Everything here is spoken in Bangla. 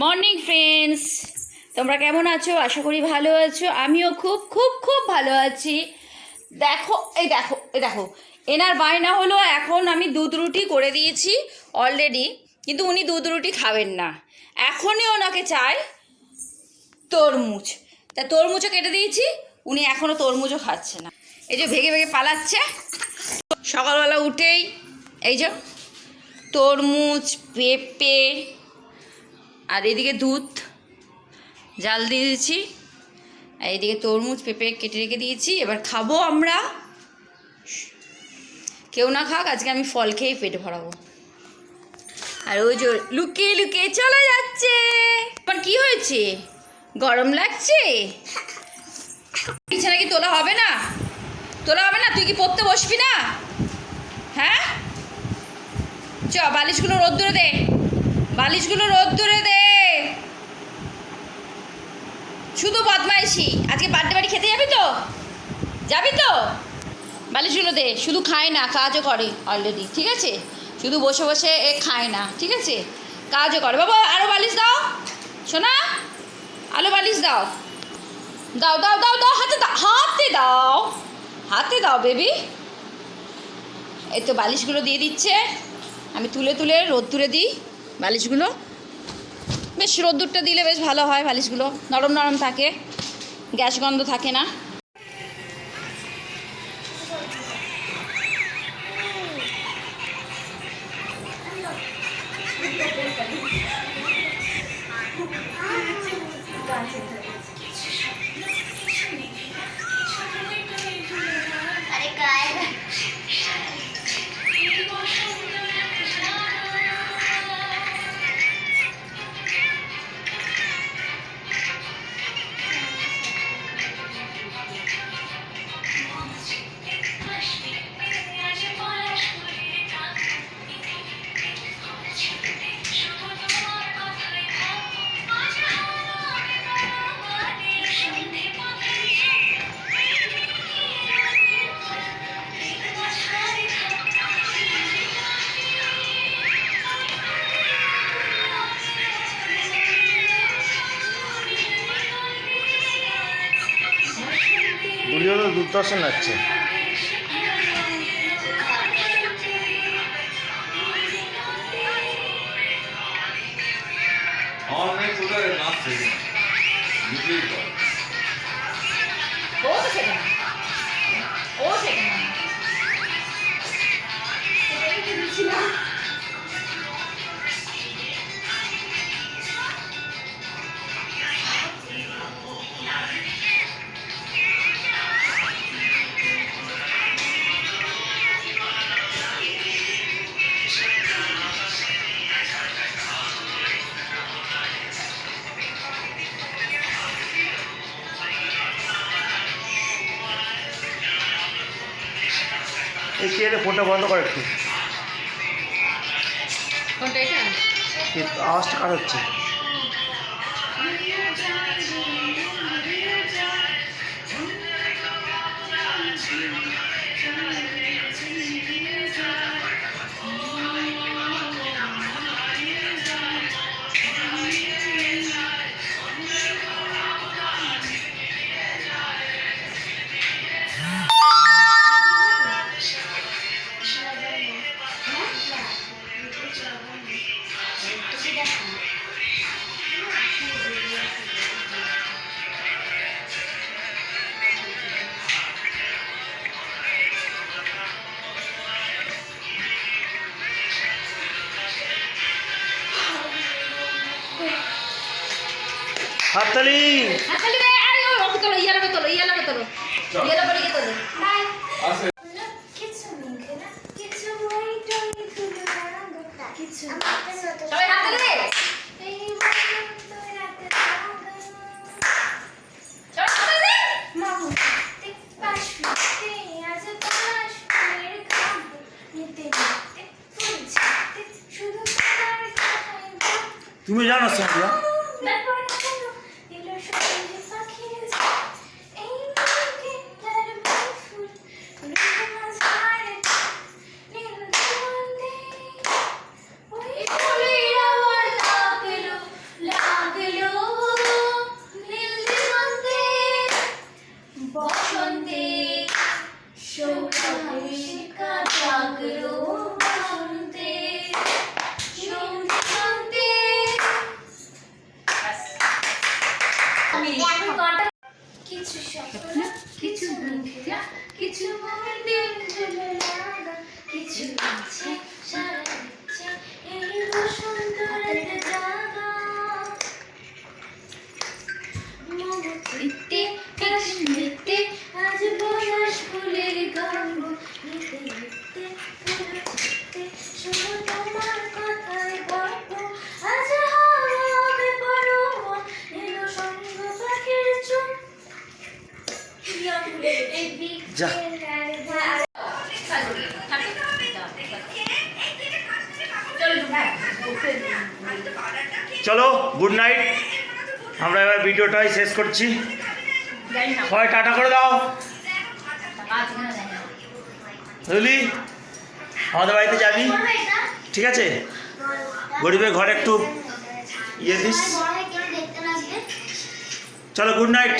মর্নিং ফ্রেন্ডস তোমরা কেমন আছো? আশা করি ভালো আছো। আমিও খুব খুব খুব ভালো আছি। দেখো, এই দেখো এই দেখো। এনার বায়না হলো, এখন আমি দুধ রুটি করে দিয়েছি অলরেডি কিন্তু উনি দুধ রুটি খাবেন না। এখনই ওনাকে চাই তরমুজ। তা তরমুজও কেটে দিয়েছি, উনি এখনও তরমুজও খাচ্ছে না। এই যে ভেগে ভেগে পালাচ্ছে। সকালবেলা উঠেই, এই যে তরমুজ, পেঁপে আর এদিকে দুধ, জাল দিয়ে দিয়েছি। আর এদিকে তরমুজ পেঁপে কেটে রেখে দিয়েছি। এবার খাব আমরা। কেউ না খাক, আজকে আমি ফল খেয়েই পেট ভরাবো। আর ওই যে লুকিয়ে লুকিয়ে চলে যাচ্ছে। তোমার কি হয়েছে? গরম লাগছে? বিছানা কি তোলা হবে না? তোলা হবে না? তুই কি পড়তে বসবি না? হ্যাঁ? চ, বালিশগুলো রোদ্দুরে দে। বালিশগুলো রোদ্দুরে দে। শুধু বদমাইশি। আজকে বার্থডে বাড়ি খেতে যাবি তো? যাবি তো? বালিশগুলো দে, শুধু খায় না, কাজও করে অলরেডি ঠিক আছে? শুধু বসে বসে এ খায় না, ঠিক আছে? কাজও করে। বাবা আরও বালিশ দাও। শোনা আলো বালিশ দাও। দাও দাও দাও দাও, হাতে দাও হাতে দাও। হাতে দাও বেবি এই তো বালিশগুলো দিয়ে দিচ্ছে। আমি তুলে তুলে রোদ তুলে দিই বালিশগুলো। বেশ রোদ্দুরটা দিলে বেশ ভালো হয় বালিশগুলো নরম নরম থাকে গ্যাস গন্ধ থাকে না। বুড়িও তো দুর্দর্শন লাগছে মেয়ে কোথায় নাচছে চেয়ারে ফোনটা বন্ধ করে একটু। আওয়াজটা কাটাচ্ছে হচ্ছে? হাততালি। হাততালি দে আরে ও ওকে তোলো তোলো ইয়ালাকে তোলো ইয়ালা বাড়িকে তোলো কিছু নেই কিছু ওই টই তুলে দাঁড়ানো কিছু সবাই হাততালি দে এই বসন্ত রাতে কিছু স্বপ্ন কিছু মিথ্যা কিছু মনের দিন ঝুলে লাগা। কিছু আছে সারা ইচ্ছে এই বসন্ত রাতে জাগা মমতে যা। চলো গুড নাইট আমরা এবার ভিডিওটাই শেষ করছি। সবাই টাটা করে দাও। বুঝলি আমাদের বাড়িতে যাবি? ঠিক আছে? গরিবের ঘরে একটু ইয়ে দিস। চলো গুড নাইট